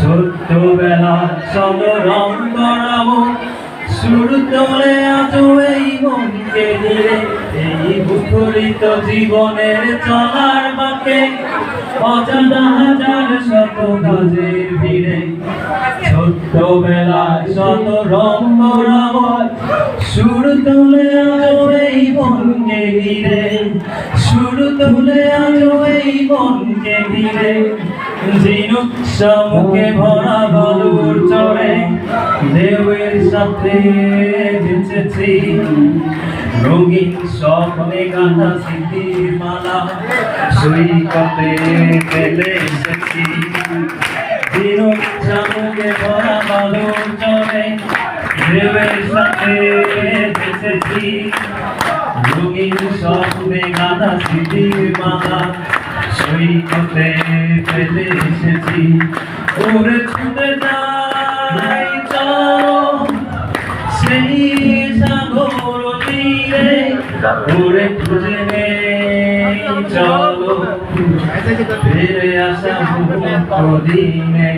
ছোট্টবেলা শত রং করাবো সুর তোলে আজ এই মনকে মুখরিত জীবনের চলার বাকে অজানা হাজার শত কাজের ভিড়ে। ছোট্টবেলায় শত রং করাবো সুর আজ এই মনকে ঘিরে সুর তোলে আজ মনকে ঘিরে ঝিনুক শামুকে ভরা বালুর চড়ে দেবের সাথে বেঁচেছি। রঙিন স্বপ্নে গাঁথা স্মৃতির মালা, সৈকতে ফেলে এসেছি। ঝিনুক শামুকে ভরা বালুর চড়ে দেবের সাথে বেঁচেছি। রঙিন স্বপ্নে গাঁথা স্মৃতির মালা সৈকতে ফেলে এসেছি ওরে ছুটে যাই চলো সেই সাগর তীরে ওরে খুঁজে চলো ফিরে আসা দিনে